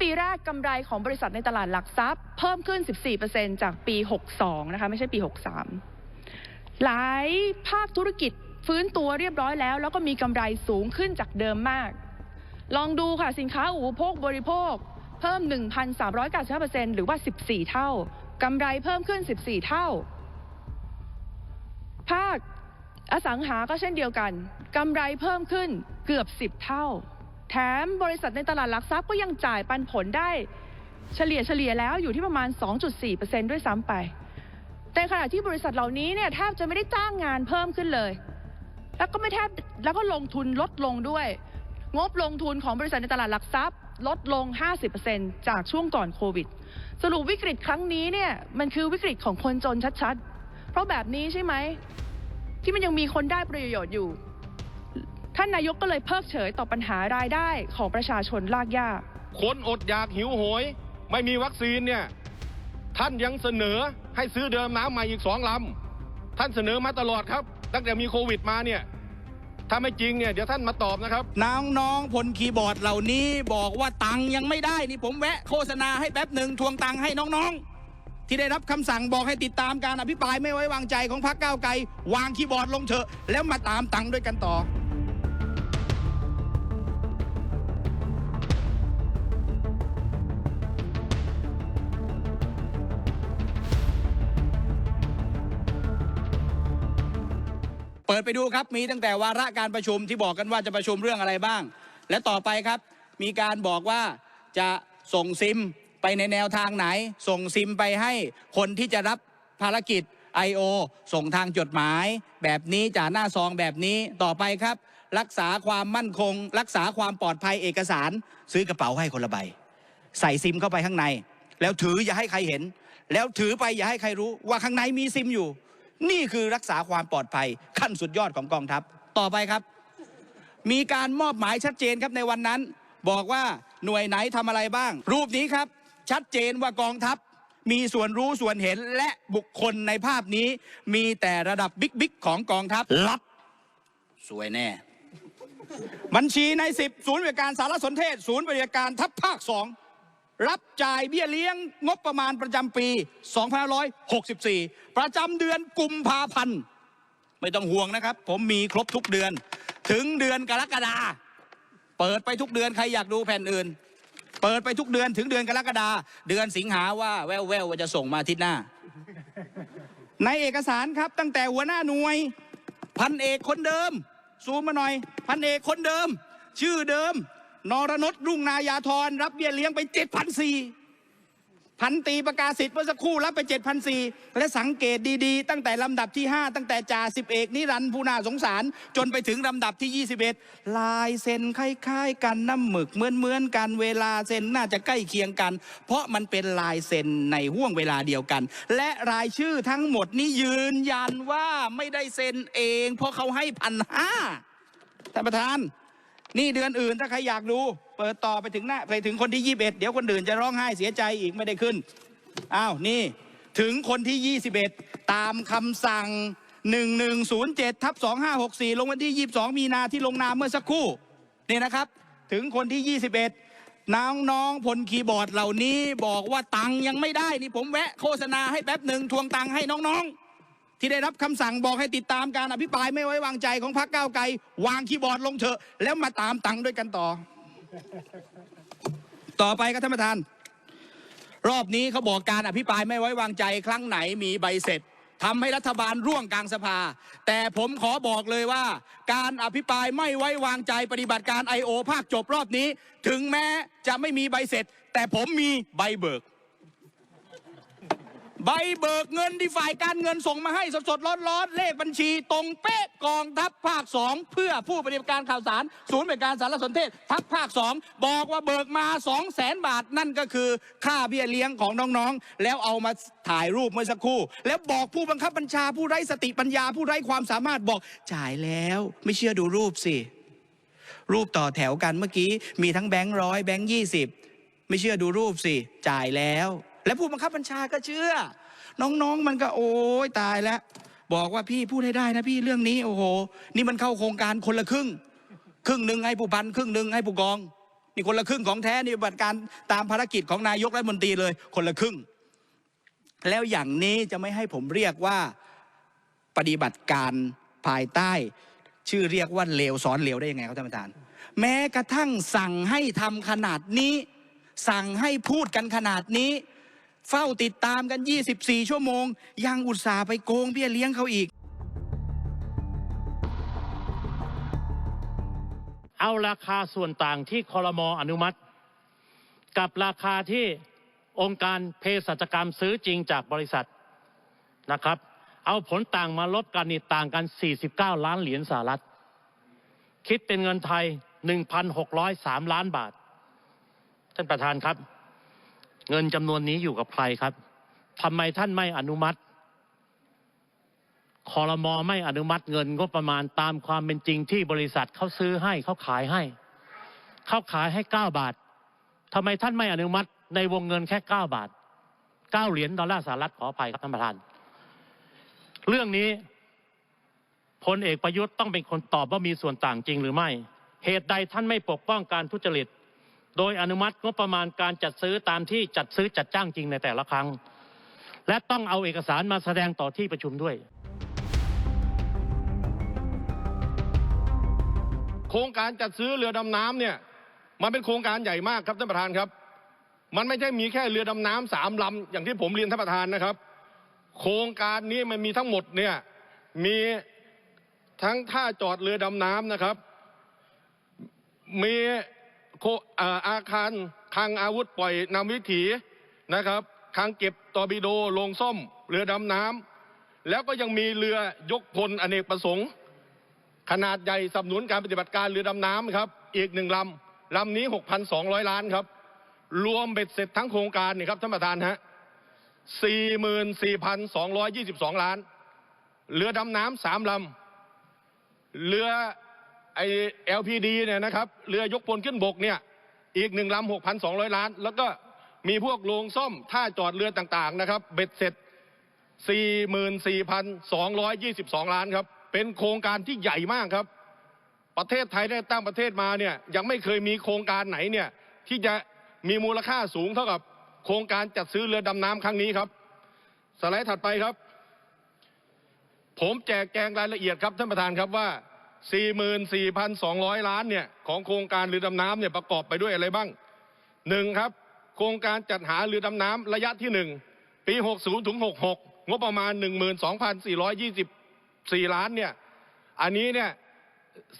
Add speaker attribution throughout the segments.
Speaker 1: ปีแรกกำไรของบริษัทในตลาดหลักทรัพย์ เพิ่มขึ้น 14%จากปี 62 นะคะ ไม่ใช่ปี 63 หลายภาคธุรกิจฟื้นตัวเรียบร้อยแล้ว แล้วก็มีกำไรสูงขึ้นจากเดิมมาก ลองดูค่ะ สินค้าอุปโภคบริโภค เพิ่ม 1,395%หรือว่า 14 เท่ากำไรเพิ่มขึ้น 14 เท่า ภาคอสังหาก็เช่นเดียวกันกำไรเพิ่มขึ้นเกือบ 10 เท่า แถมบริษัทในตลาดหลักทรัพย์ก็ยังจ่ายปันผลได้เฉลี่ยเฉลี่ยแล้วอยู่ที่ประมาณ 2.4%ด้วยซ้ำไป แต่ขณะที่บริษัทเหล่านี้เนี่ยแทบจะไม่ได้จ้างงานเพิ่มขึ้นเลย แล้วก็ไม่แทบแล้วก็ลงทุนลดลงด้วย งบลงทุนของบริษัทในตลาดหลักทรัพย์ ลดลง 50%จากช่วงก่อนโควิด สรุปวิกฤตครั้งนี้เนี่ยมันคือวิกฤตของคนจนชัดๆ เพราะแบบนี้ใช่ไหมที่มันยังมีคนได้ประโยชน์อยู่ ท่านนายกก็เลยเพิกเฉยต่อปัญหารายได้ของประชาชนลากยาก
Speaker 2: คนอดอยากหิวโหย ไม่มีวัคซีนเนี่ยท่านยังเสนอให้ซื้อเดิมน้ำใหม่อีกสองลำท่านเสนอมาตลอดครับ ตั้งแต่มีโควิดมาเนี่ยถ้าไม่จริงเนี่ยเดี๋ยวท่านมาตอบนะครับ
Speaker 3: น้องๆพลคีย์บอร์ดเหล่านี้บอกว่าตังค์ยังไม่ได้นี่ผมแวะโฆษณาให้แป๊บหนึ่งทวงตังค์ให้น้องๆ ที่ได้รับคำสั่งบอกให้ติดตามการอภิปรายไม่ไว้วางใจของพรรคก้าวไกลวางคีย์บอร์ดลงเถอะแล้วมาตามตังค์ด้วยกันต่อ เปิดไปดูครับมีตั้งแต่วาระการประชุมที่บอกกันว่าจะประชุมเรื่องอะไรบ้าง และต่อไปครับ มีการบอกว่าจะส่งซิมไปในแนวทางไหน ส่งซิมไปให้คนที่จะรับภารกิจ I.O. ส่งทางจดหมาย แบบนี้จ่าหน้าซองแบบนี้ต่อไปครับ รักษาความมั่นคง รักษาความปลอดภัยเอกสาร ซื้อกระเป๋าให้คนละใบ ใส่ซิมเข้าไปข้างใน แล้วถืออย่าให้ใครเห็น แล้วถือไปอย่าให้ใครรู้ว่าข้างในมีซิมอยู่ นี่คือรักษาความปลอดภัยขั้นสุดยอดของกองทัพต่อไปครับ มีการมอบหมายชัดเจนครับในวันนั้น บอกว่าหน่วยไหนทำอะไรบ้าง รูปนี้ครับ ชัดเจนว่ากองทัพมีส่วนรู้ส่วนเห็นและบุคคลในภาพนี้ มีแต่ระดับบิ๊กบิ๊กของกองทัพลับสวยแน่ บัญชีในสิบศูนย์บริการสารสนเทศ ศูนย์บริการทัพภาคสอง รับจ่ายเบี้ยเลี้ยงงบประมาณประจำปี2564 ประจำเดือนกุมภาพันธ์ ไม่ต้องห่วงนะครับ ผมมีครบทุกเดือน ถึงเดือนกรกฎาเปิดไปทุกเดือนใครอยากดูแผ่นอื่น เปิดไปทุกเดือนถึงเดือนกรกฎาเดือนสิงหาว่าแววแววๆว่าจะส่งมาอาทิตย์หน้า ในเอกสารครับตั้งแต่หัวหน้าหน่วย พันเอกคนเดิมซูมมาหน่อย พันเอกคนเดิม ชื่อเดิม นรนดรุ่งนายาธรรับเบี้ยเลี้ยงไปเจ็ดพันสี่พันตีประกาศสิทธิ์เมื่อสักครู่รับไปเจ็ดพันสี่และสังเกตดีๆ ตั้งแต่ลำดับที่5ตั้งแต่จ่าสิบเอกนิรันดร์ผู้นาสงสาร จนไปถึงลำดับที่21ลายเซ็นคล้ายๆ กันน้ำหมึกเหมือนๆกันเวลาเซ็นน่าจะใกล้เคียงกัน เพราะมันเป็นลายเซ็นในห่วงเวลาเดียวกัน และรายชื่อทั้งหมดนี้ยืนยันว่าไม่ได้เซ็นเอง เพราะเขาให้พันห้าท่านประธาน นี่เดือนอื่นถ้าใครอยากดู เปิดต่อไปถึงหน้าไปถึงคนที่ 21 เดี๋ยวคนอื่นจะร้องไห้เสียใจอีกไม่ได้ขึ้นอ้าวนี่ถึงคนที่ 21 ตามคำสั่ง 1107ทับ2564 ลงวันที่ 22 มีนาที่ลงนามเมื่อสักครู่นี่นะครับ ถึงคนที่ 21 น้องน้องพลคีย์บอร์ดเหล่านี้บอกว่าตังค์ยังไม่ได้ นี่ผมแวะโฆษณาให้แป๊บหนึ่งทวงตังค์ให้น้องๆ ที่ได้รับคำสั่งบอกให้ติดตามการอภิปรายไม่ไว้วางใจของพรรคก้าวไกลวางคีย์บอร์ดลงเถอะ แล้วมาตามตังค์ด้วยกันต่อ ต่อไปครับท่านประธาน รอบนี้เขาบอกการอภิปรายไม่ไว้วางใจ ครั้งไหนมีใบเสร็จทำให้รัฐบาลร่วงกลางสภา แต่ผมขอบอกเลยว่า การอภิปรายไม่ไว้วางใจปฏิบัติการ I.O. ภาคจบรอบนี้ ถึงแม้จะไม่มีใบเสร็จ แต่ผมมีใบเบิก ใบเบิกเงินที่ฝ่ายการเงินส่งมาให้สดๆร้อนๆเลขบัญชีตรงเป๊ะกองทัพภาคสองเพื่อผู้ปฏิบัติการข่าวสาร ศูนย์บริการสารสนเทศทัพภาคสองบอกว่าเบิกมา2 0 0แสนบาทนั่นก็คือค่าเบี้ยเลี้ยงของน้องๆ แล้วเอามาถ่ายรูปเมื่อสักครู่ แล้วบอกผู้บังคับบัญชาผู้ไร้สติปัญญาผู้ไร้ความสามารถบอกจ่ายแล้วไม่เชื่อดูรูปสิรูปต่อแถวกันเมื่อกี้มีทั้งแบงค์ร้อยแบงค์ยี่สิบไม่เชื่อดูรูปสิจ่ายแล้ว และผู้บังคับบัญชาก็เชื่อ น้องๆมันก็โอ้ยตายแล้ว บอกว่าพี่พูดให้ได้นะพี่เรื่องนี้โอ้โห นี่มันเข้าโครงการคนละครึ่ง ครึ่งหนึ่งให้ผู้พันครึ่งหนึ่งให้ผู้กอง นี่คนละครึ่งของแท้นี่ปฏิบัติการตามภารกิจของนายกรัฐมนตรีเลย คนละครึ่ง แล้วอย่างนี้จะไม่ให้ผมเรียกว่าปฏิบัติการภายใต้ ชื่อเรียกว่าเลวซ้อนเลวได้ยังไงครับท่านประธาน แม้กระทั่งสั่งให้ทำขนาดนี้ สั่งให้พูดกันขนาดนี้ เฝ้าติดตามกัน24ชั่วโมง ยังอุตส่าห์ไปโกงเบี้ยเลี้ยงเขาอีก
Speaker 4: เอาราคาส่วนต่างที่คอรมออนุมัติ กับราคาที่องค์การเภสัชกรรมซื้อจริงจากบริษัทนะครับ เอาผลต่างมาลบกันนี่ต่างกัน 49 ล้านเหรียญสหรัฐ คิดเป็นเงินไทย 1,603 ล้านบาท ท่านประธานครับ เงินจำนวนนี้อยู่กับใครครับทำไมท่านไม่อนุมัติคอรมอไม่อนุมัติเงินงบประมาณตามความเป็นจริงที่บริษัทเขาซื้อให้เขาขายให้เขาขายให้เก้าบาททำไมท่านไม่อนุมัติในวงเงินแค่เก้าบาทเก้าเหรียญดอลลาร์สหรัฐขออภัยครับท่านประธาน เรื่องนี้พลเอกประยุทธ์ต้องเป็นคนตอบว่ามีส่วนต่างจริงหรือไม่ เหตุใดท่านไม่ปกป้องการทุจริต โดยอนุมัติงบประมาณการจัดซื้อตามที่จัดซื้อจัดจ้างจริงในแต่ละครั้ง และต้องเอาเอกสารมาแสดงต่อที่ประชุมด้วย
Speaker 2: โครงการจัดซื้อเรือดำน้ำเนี่ยมันเป็นโครงการใหญ่มากครับท่านประธานครับ มันไม่ใช่มีแค่เรือดำน้ำสามลำอย่างที่ผมเรียนท่านประธานนะครับ โครงการนี้มันมีทั้งหมดเนี่ยมีทั้งท่าจอดเรือดำน้ำนะครับ มี อาคารคลังอาวุธปล่อยนำวิถีนะครับคลังเก็บตอร์ปิโดลงซ่อมเรือดำน้ำแล้วก็ยังมีเรือยกพลอเนกประสงค์ ขนาดใหญ่สนับสนุนการปฏิบัติการเรือดำน้ำครับ อีกหนึ่งลำลำนี้ 6,200 ล้านครับ รวมเบ็ดเสร็จทั้งโครงการนี่ครับท่านประธานฮะ44,222 ล้าน เรือดำน้ำสามลำเรือ ไอ้ LPD เนี่ยนะครับเรือยกพลขึ้นบกเนี่ยอีกหนึ่งลำ6,200ล้านแล้วก็มีพวกโรงซ่อมท่าจอดเรือต่างๆนะครับเบ็ดเสร็จ44,222ล้านครับเป็นโครงการที่ใหญ่มากครับ ประเทศไทยได้ตั้งประเทศมาเนี่ยยังไม่เคยมีโครงการไหนเนี่ยที่จะมีมูลค่าสูงเท่ากับโครงการจัดซื้อเรือดำน้ำครั้งนี้ครับ สไลด์ถัดไปครับ ผมแจกแจงรายละเอียดครับท่านประธานครับว่า 44,200ล้านเนี่ยของโครงการเรือดำน้ำเนี่ยประกอบไปด้วยอะไรบ้างหนึ่งครับโครงการจัดหาเรือดำน้ำระยะที่หนึ่งปี60ถึง66งบประมาณ12,424ล้านเนี่ยอันนี้เนี่ย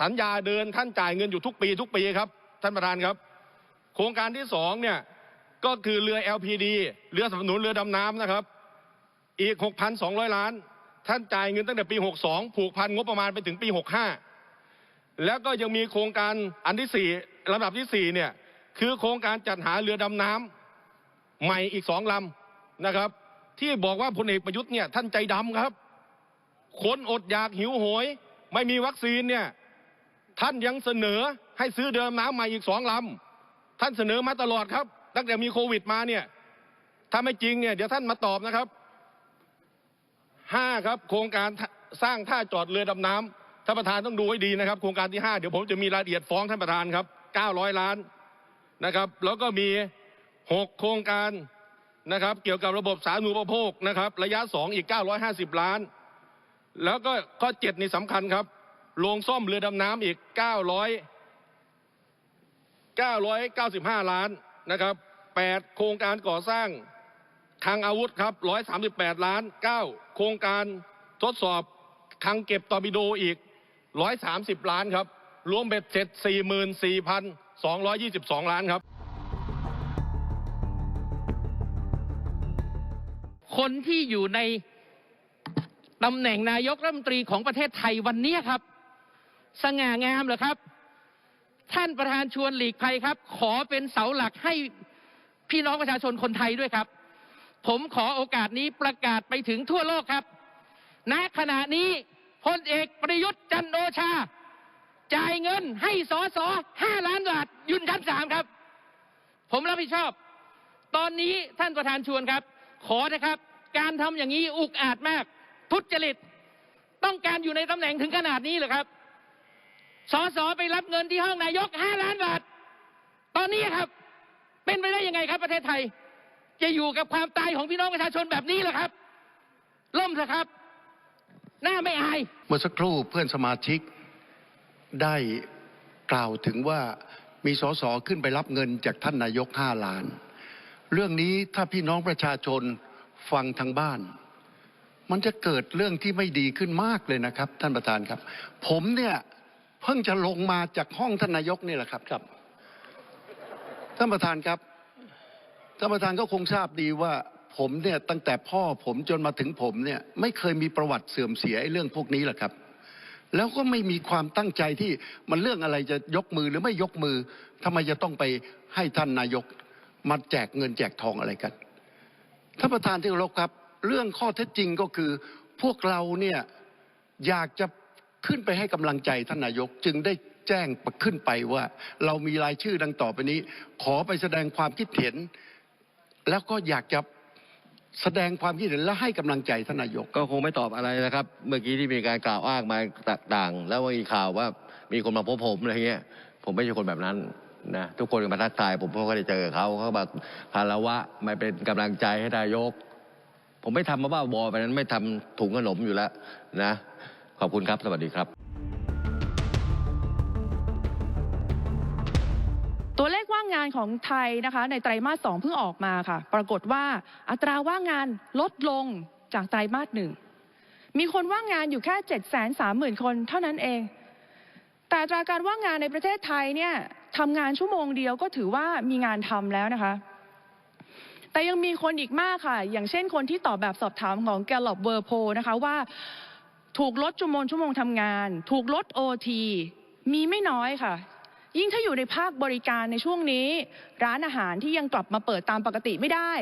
Speaker 2: สัญญาเดินท่านจ่ายเงินอยู่ทุกปีทุกปีครับ ท่านประธานครับ โครงการที่สองเนี่ยก็คือเรือ LPD เรือสนับสนุนเรือดำน้ำนะครับ อีก 6,200 ล้าน ท่านจ่ายเงินตั้งแต่ปี 62 ผูกพันงบประมาณไปถึงปี 65 แล้วก็ยังมีโครงการอันที่สี่ลำดับที่สี่เนี่ยคือโครงการจัดหาเรือดำน้ำใหม่อีกสองลำนะครับ ที่บอกว่าพลเอกประยุทธ์เนี่ยท่านใจดำครับ คนอดอยากหิวโหย ไม่มีวัคซีนเนี่ยท่านยังเสนอให้ซื้อเดิมน้ำใหม่อีกสองลำท่านเสนอมาตลอดครับ ตั้งแต่มีโควิดมาเนี่ยถ้าไม่จริงเนี่ยเดี๋ยวท่านมาตอบนะครับห้าครับโครงการสร้างท่าจอดเรือดำน้ำ ท่านประธานต้องดูให้ดีนะครับโครงการที่ห้าเดี๋ยวผมจะมีรายละเอียดฟ้องท่านประธานครับเก้าร้อยล้านนะครับแล้วก็มีหกโครงการนะครับเกี่ยวกับระบบสาธารณูปโภคนะครับระยะสองอีกเก้าร้อยห้าสิบล้าน แล้วก็ข้อเจ็ดนี่สำคัญครับโรงซ่อมเรือดำน้ำอีก 900 995 ล้านนะครับ8โครงการก่อสร้างคลังอาวุธครับ 138 ล้าน 9 โครงการทดสอบคลังเก็บตอร์ปิโดอีก 130ล้านครับรวมเบ็ดเสร็จ44,222ล้านครับ
Speaker 5: คนที่อยู่ในตำแหน่งนายกรัฐมนตรีของประเทศไทยวันนี้ครับ สง่างามเหรอครับ ท่านประธานชวนหลีกภัยครับ ขอเป็นเสาหลักให้พี่น้องประชาชนคนไทยด้วยครับ ผมขอโอกาสนี้ประกาศไปถึงทั่วโลกครับณขณะนี้ พลเอกประยุทธ์จันโอชา จ่ายเงินให้สอสอห้าล้านบาทยืนชั้นสามครับ ผมรับผิดชอบ ตอนนี้ท่านประธานชวนครับ ขอนะครับ การทำอย่างนี้อุกอาจมาก ทุจริต ต้องการอยู่ในตำแหน่งถึงขนาดนี้เหรอครับสอสอไปรับเงินที่ห้องนายกห้าล้านบาทตอนอนนี้ครับ เป็นไปได้ยังไงครับประเทศไทย จะอยู่กับความตายของพี่น้องประชาชนแบบนี้เหรอครับล่มเถอะครับ หน้าไม่อาย
Speaker 6: เมื่อสักครู่เพื่อนสมาชิกได้กล่าวถึงว่ามีสสขึ้นไปรับเงินจากท่านนายกห้าล้าน เรื่องนี้ถ้าพี่น้องประชาชนฟังทางบ้าน มันจะเกิดเรื่องที่ไม่ดีขึ้นมากเลยนะครับ ท่านประธานครับ ผมเนี่ยเพิ่งจะลงมาจากห้องท่านนายกนี่แหละครับครับ ท่านประธานครับท่านประธานก็คงทราบดีว่า ผมเนี่ยตั้งแต่พ่อผมจนมาถึงผมเนี่ยไม่เคยมีประวัติเสื่อมเสียไอ้เรื่องพวกนี้แหละครับ แล้วก็ไม่มีความตั้งใจที่มันเรื่องอะไรจะยกมือหรือไม่ยกมือทำไมจะต้องไปให้ท่านนายกมาแจกเงินแจกทองอะไรกันท่านประธานที่เคารพครับ เรื่องข้อเท็จจริงก็คือ พวกเราเนี่ยอยากจะขึ้นไปให้กำลังใจท่านนายกจึงได้แจ้งขึ้นไปว่า เรามีรายชื่อดังต่อไปนี้ ขอไปแสดงความคิดเห็น แล้วก็อยากจะ แสดงความคิดเห็นและให้กำลังใจท่านนายก
Speaker 7: ก็คงไม่ตอบอะไรนะครับเมื่อกี้ที่มีการกล่าวอ้างมาต่างๆแล้วมีข่าวว่ามีคนมาพบผมอะไรเงี้ยผมไม่ใช่คนแบบนั้นนะทุกคนมาทักทายผมเพราะก็ได้เจอเขาเขามาคารวะมาเป็นกำลังใจให้นายก ผมไม่ทำมาบ้าบอไปนั้นไม่ทำถุงขนมอยู่แล้วนะขอบคุณครับสวัสดีครับ
Speaker 1: งงานของไทยนะคะในไตรมาสสองเพิ่งออกมาค่ะ ปรากฏว่าอัตราว่างงานลดลงจากไตรมาสหนึ่งมีคนว่างงานอยู่แค่7 3 0 0 0 0คนเท่านั้นเอง แต่อัตราการว่างงานในประเทศไทยเนี่ยทำงานชั่วโมงเดียวก็ถือว่ามีงานทำแล้วนะคะ แต่ยังมีคนอีกมากค่ะ อย่างเช่นคนที่ตอบแบบสอบถามของ Gallup World Poll นะคะว่าถูกลดชั่วโมงชั่วโมงทำงาน ถูกลด OT มีไม่น้อยค่ะ ยิ่งถ้าอยู่ในภาคบริการในช่วงนี้ร้านอาหารที่ยังกลับมาเปิดตามปกติไม่ได้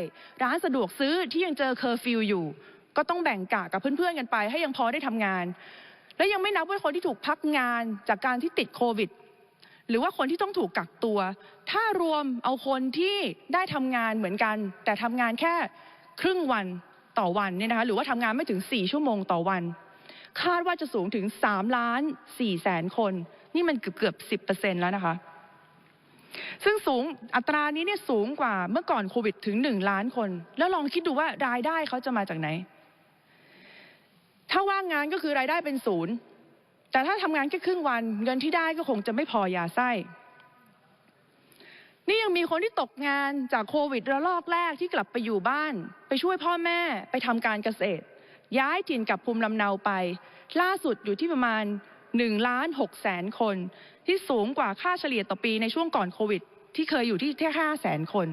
Speaker 1: ร้านสะดวกซื้อที่ยังเจอเคอร์ฟิวอยู่ ก็ต้องแบ่งกะกับเพื่อนๆกันไป ให้ยังพอได้ทำงาน และยังไม่นับว่าคนที่ถูกพักงานจากการที่ติดโควิดหรือว่าคนที่ต้องถูกกักตัว ถ้ารวมเอาคนที่ได้ทำงานเหมือนกัน แต่ทำงานแค่ครึ่งวันต่อวันเนี่ยนะคะ หรือว่าทำงานไม่ถึง 4 ชั่วโมงต่อวัน คาดว่าจะสูงถึง 3 ล้าน4แสนคน นี่มันเกือบเกือบสิบเปอร์เซ็นต์แล้วนะคะ ซึ่งสูงอัตรานี้เนี่ยสูงกว่าเมื่อก่อนโควิดถึง1ล้านคน แล้วลองคิดดูว่ารายได้เขาจะมาจากไหน ถ้าว่างงานก็คือรายได้เป็นศูนย์ แต่ถ้าทำงานแค่ครึ่งวัน เงินที่ได้ก็คงจะไม่พอยาไส้นี่ยังมีคนที่ตกงานจากโควิดระลอกแรกที่กลับไปอยู่บ้าน ไปช่วยพ่อแม่ไปทำการเกษตร ย้ายถิ่นกลับภูมิลำเนาไป ล่าสุดอยู่ที่ประมาณ 1ล้าน6แสนคนที่สูงกว่าค่าเฉลี่ยต่อปีในช่วงก่อนโควิด ที่เคยอยู่ที่แค่5แสนคน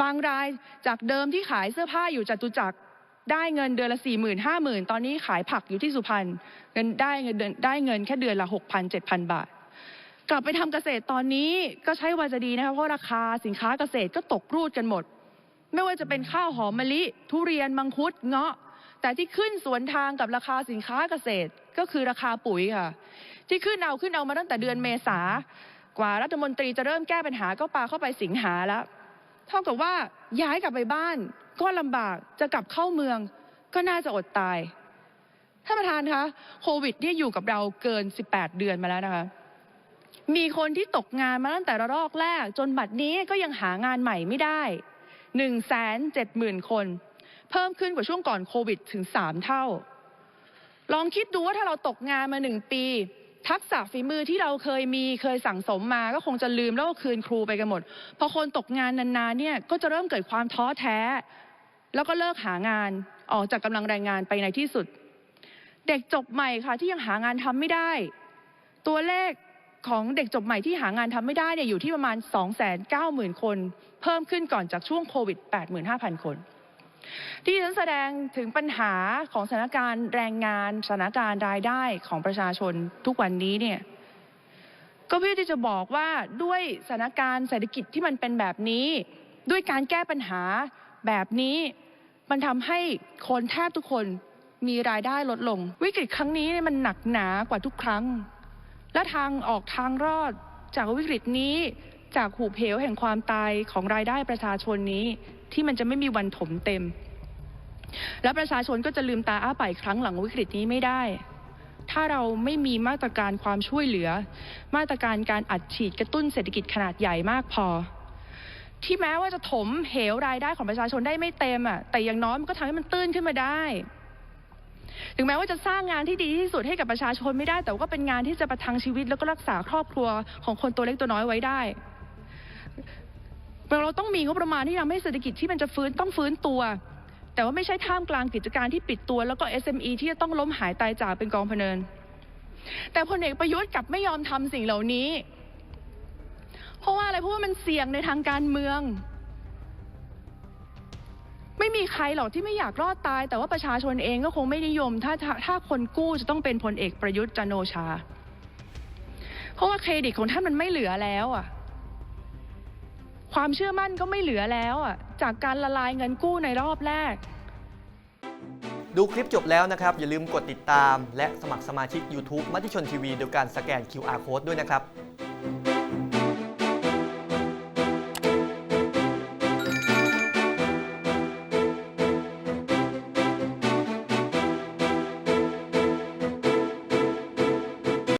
Speaker 1: บางรายจากเดิมที่ขายเสื้อผ้าอยู่จตุจักรได้เงินเดือนละ 4 0 0 0 0 5 0,000 ตอนนี้ขายผักอยู่ที่สุพรรณเงินได้เงินได้เงินแค่เดือนละ 6,000 7,000 บาท กลับไปทำเกษตรตอนนี้ก็ใช้ว่าจะดีนะคะเพราะราคาสินค้าเกษตรก็ตกรูดกันหมด ไม่ว่าจะเป็นข้าวหอมมะลิ ทุเรียนมังคุดเงาะ แต่ที่ขึ้นสวนทางกับราคาสินค้าเกษตรก็คือราคาปุ๋ยค่ะ ที่ขึ้นเอาขึ้นเอามาตั้งแต่เดือนเมษากว่ารัฐมนตรีจะเริ่มแก้ปัญหาก็ปาเข้าไปสิงหาแล้ว เท่ากับว่าย้ายกลับไปบ้านก็ลำบากจะกลับเข้าเมืองก็น่าจะอดตายท่านประธานคะโควิดเนี่ยอยู่กับเราเกิน 18 เดือนมาแล้วนะคะ มีคนที่ตกงานมาตั้งแต่ระลอกแรก จนบัดนี้ก็ยังหางานใหม่ไม่ได้ 1 7 0 0 0 0 คน เพิ่มขึ้นกว่าช่วงก่อนโควิดถึง3เท่าลองคิดดูว่าถ้าเราตกงานมาหนึ่งปีทักษะฝีมือที่เราเคยมีเคยสั่งสมมาก็คงจะลืมแล้วก็คืนครูไปกันหมด พอคนตกงานนานๆเนี่ยก็จะเริ่มเกิดความท้อแท้ แล้วก็เลิกหางานออกจากกำลังแรงงานไปในที่สุด เด็กจบใหม่ค่ะที่ยังหางานทำไม่ได้ ตัวเลขของเด็กจบใหม่ที่หางานทำไม่ได้เนี่ยอยู่ที่ประมาณ 290,000 คน เพิ่มขึ้นก่อนจากช่วงโควิด 85,000 คน ที่ฉันแสดงถึงปัญหาของสถานการณ์แรงงานสถานการณ์รายได้ของประชาชนทุกวันนี้เนี่ยก็เพื่อที่จะบอกว่าด้วยสถานการณ์เศรษฐกิจที่มันเป็นแบบนี้ ด้วยการแก้ปัญหาแบบนี้มันทำให้คนแทบทุกคนมีรายได้ลดลง วิกฤตครั้งนี้เนี่ยมันหนักหนากว่าทุกครั้ง และทางออกทางรอดจากวิกฤตนี้ จากหูเพวแห่งความตายของรายได้ประชาชนนี้ ที่มันจะไม่มีวันถมเต็ม และประชาชนก็จะลืมตาอ้าปากครั้งหลังวิกฤตนี้ไม่ได้ ถ้าเราไม่มีมาตรการความช่วยเหลือ มาตรการการอัดฉีดกระตุ้นเศรษฐกิจขนาดใหญ่มากพอ ที่แม้ว่าจะถมเหวรายได้ของประชาชนได้ไม่เต็มอะแต่อย่างน้อยมันก็ทำให้มันตื้นขึ้นมาได้ถึงแม้ว่าจะสร้างงานที่ดีที่สุดให้กับประชาชนไม่ได้ แต่ว่าก็เป็นงานที่จะประทังชีวิตแล้วก็รักษาครอบครัวของคนตัวเล็กตัวน้อยไว้ได้ เราต้องมีงบประมาณที่ทำให้เศรษฐกิจที่มันจะฟื้นต้องฟื้นตัว แต่ว่าไม่ใช่ท่ามกลางกิจการที่ปิดตัว แล้วก็ SME ที่จะต้องล้มหายตายจากเป็นกองพเนิน แต่พลเอกประยุทธ์กลับไม่ยอมทำสิ่งเหล่านี้ เพราะว่าอะไรเพราะว่ามันเสี่ยงในทางการเมือง ไม่มีใครหรอกที่ไม่อยากรอดตาย แต่ว่าประชาชนเองก็คงไม่นิยม ถ้าถ้าคนกู้จะต้องเป็นพลเอกประยุทธ์จันโอชา เพราะว่าเครดิตของท่านมันไม่เหลือแล้วอะ ความเชื่อมั่นก็ไม่เหลือแล้วอะจากการละลายเงินกู้ในรอบแรก
Speaker 8: ดูคลิปจบแล้วนะครับ อย่าลืมกดติดตาม และสมัครสมาชิก YouTube มติชนทีวีโดยการสแกน QR Code ด้วยนะครับ